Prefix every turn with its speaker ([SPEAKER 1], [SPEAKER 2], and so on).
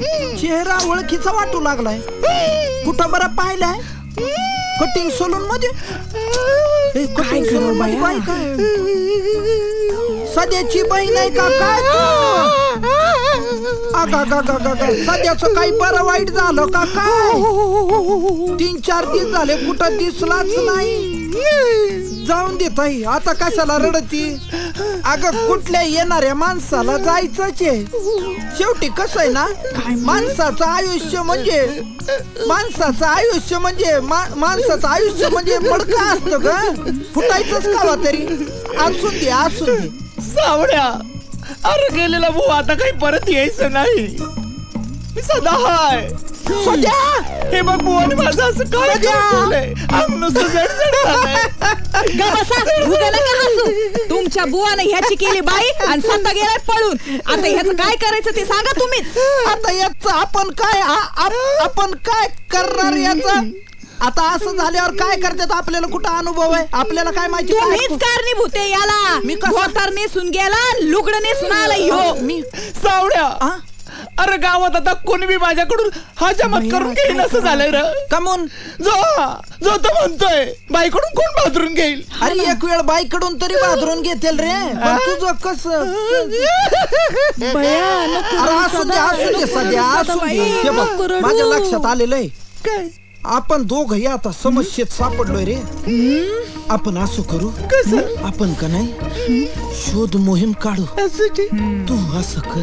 [SPEAKER 1] चेहरा ओळखीचा वाटू लागलाय. कुठं बरं पाहिलाय? कटिंग सलून मध्ये? cutting salon मध्ये बाई काय सध्याची बहीण आहे का? काय तू? अगा गा गा गा गा सध्याचं काही बरं वाईट झालं का? काय? तीन चार दिवस झाले कुठं दिसलाच नाही. जाऊन ताई आता कशाला रडती? अगं कुठल्या येणाऱ्या माणसाला जायचंच आहे? शेवटी कसं आहे ना माणसाचं आयुष्य म्हणजे माणसाचं आयुष्य म्हणजे मा- माणसाचं आयुष्य म्हणजे मडका असतं ग. फुटायचंच कावा तरी. असून दे असून दे.
[SPEAKER 2] सावड्या अरे गेलेला भाऊ आता काही परत यायचं नाही. सदा हाय
[SPEAKER 1] सध्या
[SPEAKER 2] हे बघ बुवाने माझं असं काय
[SPEAKER 1] सध्या!
[SPEAKER 2] केलंय? अंग नुसतं जडजड झालंय.
[SPEAKER 3] ग बसा. उगा नका हसू. तुमच्या बुवाने ह्याची केली बाई आणि स्वतः गेलाय पळून. आता ह्याचं काय करायचं ते सांगा तुम्हीच.
[SPEAKER 1] आता याच आपण काय आ- आप- आपण काय करणार याच? आता असं झाल्यावर काय करतात आपल्याला कुठं अनुभव आहे? आपल्याला काय माहिती? काय
[SPEAKER 3] तुम्हीच कारणीभूत आहे याला.
[SPEAKER 1] मी कसं-
[SPEAKER 3] धोतर नेसून गेला लुगडं नेसून आला ह्यो.
[SPEAKER 1] मी
[SPEAKER 2] सावड्या? अरे गावात आता कोणी बी माझ्याकडून हा जमत करून घेईन असं झालंय र.
[SPEAKER 1] कमून?
[SPEAKER 2] जो जो तो म्हणतोय बाईकडून कोण बाथरूम घेईल?
[SPEAKER 1] अरे एक वेळ बाईकडून तरी बाथरूम घेतील रे. पण तुझं कस अरे असू दे असू दे सध्या असू दे. हे बघ माझ्या लक्षात आलेलं आहे
[SPEAKER 2] काय?
[SPEAKER 1] आपण दोघही आता समस्येत सापडलोय रे. आपण असं करू? आपण का नाही? शोध मोहीम काढू.
[SPEAKER 2] असं
[SPEAKER 1] तू असं कर.